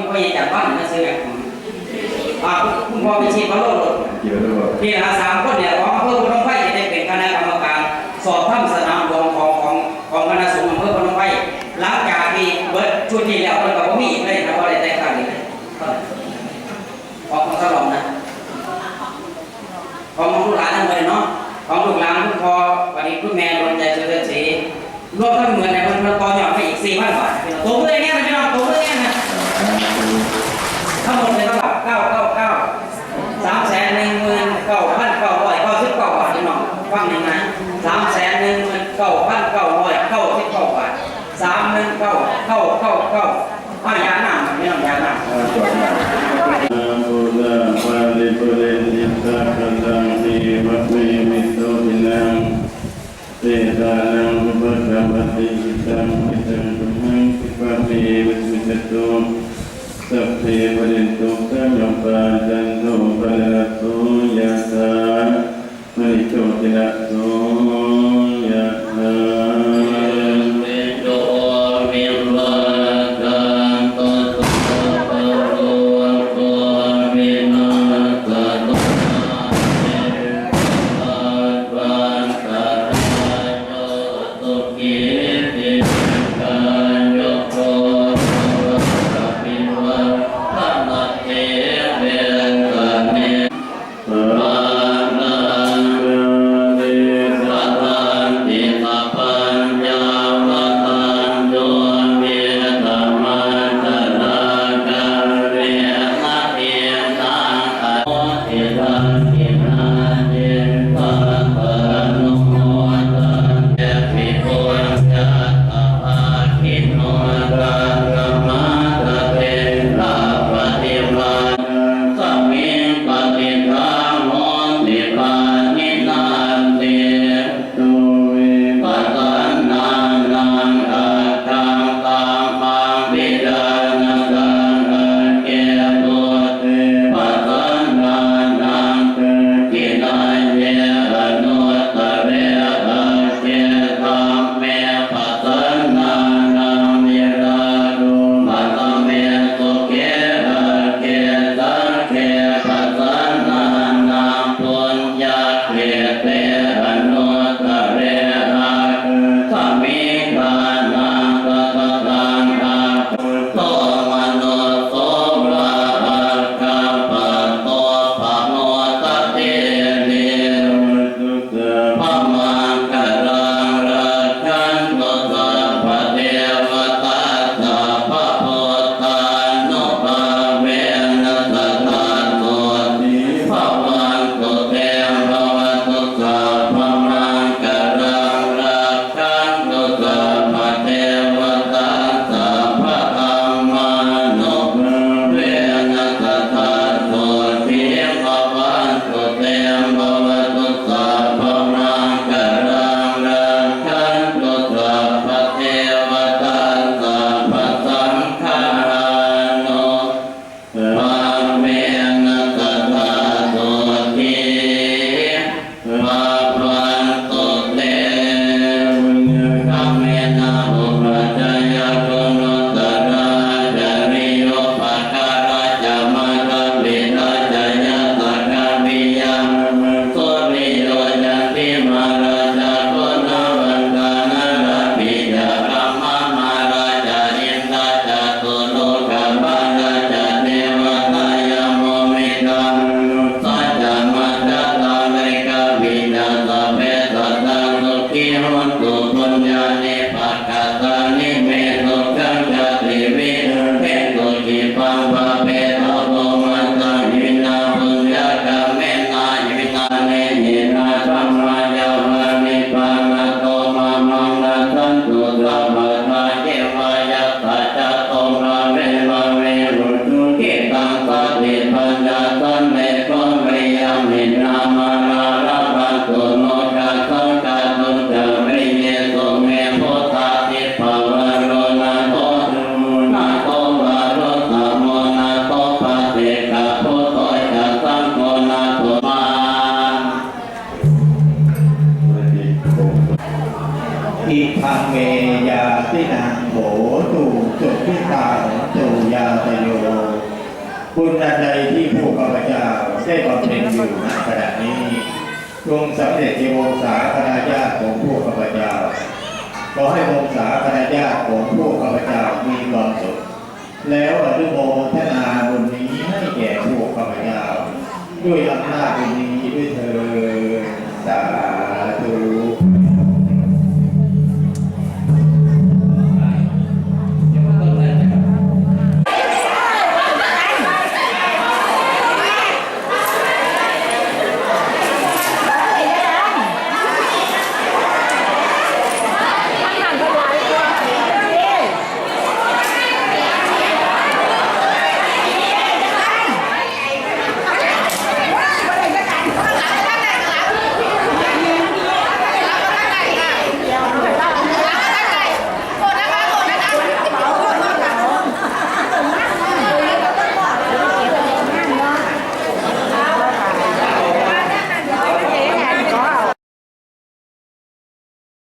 คุณพ่ออยจากบ้านนะซื้อแบบของอ่าคุณพ่อไปชีพพระโลดเกี่ยวด้วยนี่นะสามคนเนี่ยของอำเภอพนมไพรจะได้เป็นคณะกรรมการ สอบถ้ำสนามหลวงของของของคณะสงฆ์อำเภอพนมไพรหลังจากที่เบิร์ดชุดที่แล้วมันก็บ่มีอีกเลยนะเพราะได้แต่งตั้งอีกเลยของของสลองนะของลูกหลานทั้งหมดเนาะของลูกหลานคุณพ่อวันนี้คุณแม่รวมใจสุดเดือดสีรวมทั้งเหมือน สามหนึ่งเก้าเก้าเก้าเก้าอ้าวยาหนามพี่น้องยาหนามบุญาปาลิปุเรนติสาคันตังทีวัตเมมิโตทินังเตตานังอุปสัมติอิตังอิตังตุมังคิปะเมวิสุทธโตสัพเพปรนตุสัมยปาจันโตปะระโตยะถา พังเมยาตินังโหตุสุขิตาตุยาตโยบุญอันใดที่ผู้ข้าพเจ้าได้บำเพ็ญอยู่ณขณะนี้จงสำเร็จในวงศาคณะญาติของผู้ข้าพเจ้าขอให้วงศาคณะญาติของผู้ข้าพเจ้ามีความสุขแล้วอนุโมทนาบุญนี้ให้แก่ผู้ข้าพเจ้าด้วยอำนาจบุญนี้ด้วยเธอสา